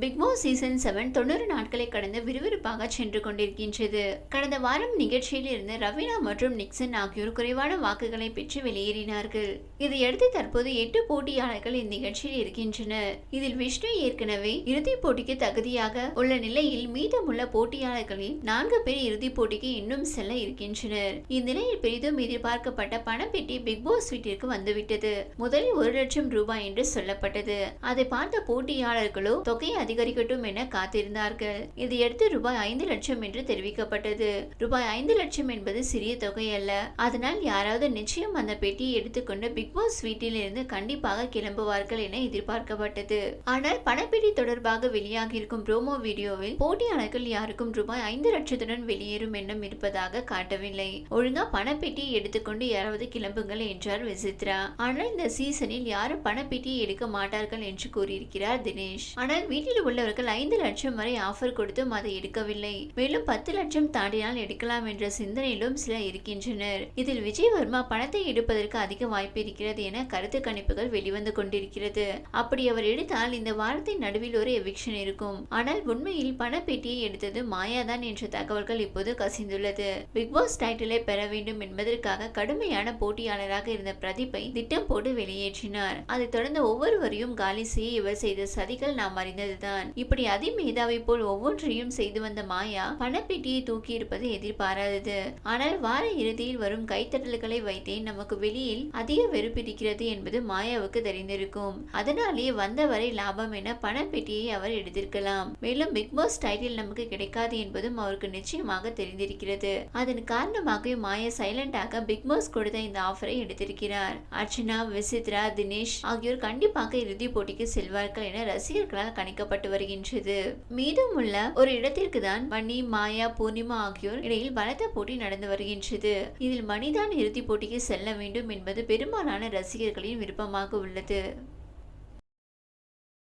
Bigg Boss season seven தொண்ணூறு நாட்களை கடந்து விறுவிறுப்பாக சென்று கொண்டிருக்கின்றது. கடந்த வாரம் நிகழ்ச்சியில் இருந்து ரவீனா மற்றும் நிக்சன் ஆகியோர் குறைவான வாக்குகளை பெற்று வெளியேறினார்கள். இதையடுத்து தற்போது எட்டு போட்டியாளர்கள் இந்நிகழ்ச்சியில் இருக்கின்றனர். இதில் விஷ்ணு ஏற்கனவே இறுதிப் போட்டிக்கு தகுதியாக உள்ள நிலையில் மீதமுள்ள போட்டியாளர்களில் நான்கு பேர் இறுதிப் போட்டிக்கு இன்னும் செல்ல இருக்கின்றனர். இந்நிலையில் பெரிதும் எதிர்பார்க்கப்பட்ட பணப்பெட்டி பிக்பாஸ் வீட்டிற்கு வந்துவிட்டது. முதலில் ஒரு லட்சம் ரூபாய் என்று சொல்லப்பட்டது. அதை பார்த்த போட்டியாளர்களோ தொகையை அதிகரிக்கட்டும் என காத்திருந்தார்கள். இதையடுத்து ரூபாய் ஐந்து லட்சம் என்று தெரிவிக்கப்பட்டது. ரூபாய் ஐந்து லட்சம் என்பது சிறிய தொகை அல்ல. அதனால் யாராவது நிச்சயம் அந்த பெட்டியை எடுத்துக்கொண்டு பிக் பாஸ் வீட்டில் இருந்து கண்டிப்பாக கிளம்புவார்கள் என எதிர்பார்க்கப்பட்டது. ஆனால் பணப்பெட்டி தொடர்பாக வெளியாகியிருக்கும் ப்ரோமோ வீடியோவில் போட்டியாளர்கள் யாருக்கும் ரூபாய் ஐந்து லட்சத்துடன் வெளியேறும் எண்ணம் இருப்பதாக காட்டவில்லை. ஒழுங்கா பணப்பெட்டியை எடுத்துக்கொண்டு யாராவது கிளம்புங்கள் என்றார் விசித்ரா. ஆனால் இந்த சீசனில் யாரும் பணப்பெட்டியை எடுக்க மாட்டார்கள் என்று கூறியிருக்கிறார் தினேஷ். ஆனால் வீட்டில் உள்ளவர்கள் ஐந்து லட்சம் வரை ஆஃபர் கொடுத்தும் அதை எடுக்கவில்லை. மேலும் பத்து லட்சம் தாண்டினால் எடுக்கலாம் என்ற சிந்தனையிலும் சிலர் இருக்கின்றனர். இதில் விஜயவர்மா பணத்தை எடுப்பதற்கு அதிக வாய்ப்பு இருக்கிறது என கருத்து கணிப்புகள் வெளிவந்து கொண்டிருக்கிறது. அப்படி அவர் எடுத்தால் இந்த வாரத்தின் நடுவில் ஒரு எவிக்ஷன் இருக்கும். ஆனால் உண்மையில் பணப்பெட்டியை எடுத்தது மாயாதான் என்ற தகவல்கள் இப்போது கசிந்துள்ளது. பிக்பாஸ் டைட்டிலை பெற வேண்டும் என்பதற்காக கடுமையான போட்டியாளராக இருந்த பிரதீப்பை திட்டம் போட்டு வெளியேற்றினார். அதைத் தொடர்ந்து ஒவ்வொருவரையும் காலி செய்ய இவர் செய்த சதிகள் நாம் அறிந்ததுதான். இப்படி அதிமேதாவை போல் ஒவ்வொன்றையும் செய்து வந்த மாயா பணப்பெட்டியை தூக்கி இருப்பது எதிர்பாராதது. ஆனால் வார இறுதியில் வரும் கைத்தட்டல்களை வைத்தே நமக்கு வெளியில் அதிக வெறுப்பு இருக்கிறது என்பது மாயாவுக்கு தெரிந்திருக்கும். அதனாலேயே வந்த வரை லாபம் என பணப்பெட்டியை அவர் எடுத்திருக்கலாம். மேலும் பிக்பாஸ் டைட்டில் நமக்கு கிடைக்காது என்பதும் அவருக்கு நிச்சயமாக தெரிந்திருக்கிறது. அதன் காரணமாகவே மாயா சைலண்டாக பிக்பாஸ் கொடுத்த இந்த ஆஃபரை எடுத்திருக்கிறார். அர்ச்சனா விசித்ரா தினேஷ் ஆகியோர் கண்டிப்பாக இறுதிப் போட்டிக்கு செல்வார்கள் என ரசிகர்களால் கணிக்கப்பட்டு வருகின்றது. மீதமுள்ள ஒரு இடத்திற்கு தான் மணி மாயா பூர்ணிமா ஆகியோர் இடையில் பலத்த போட்டி நடந்து வருகின்றது. இதில் மணிதான் இறுதிப் போட்டிக்கு செல்ல வேண்டும் என்பது பெரும்பாலான ரசிகர்களின் விருப்பமாக உள்ளது.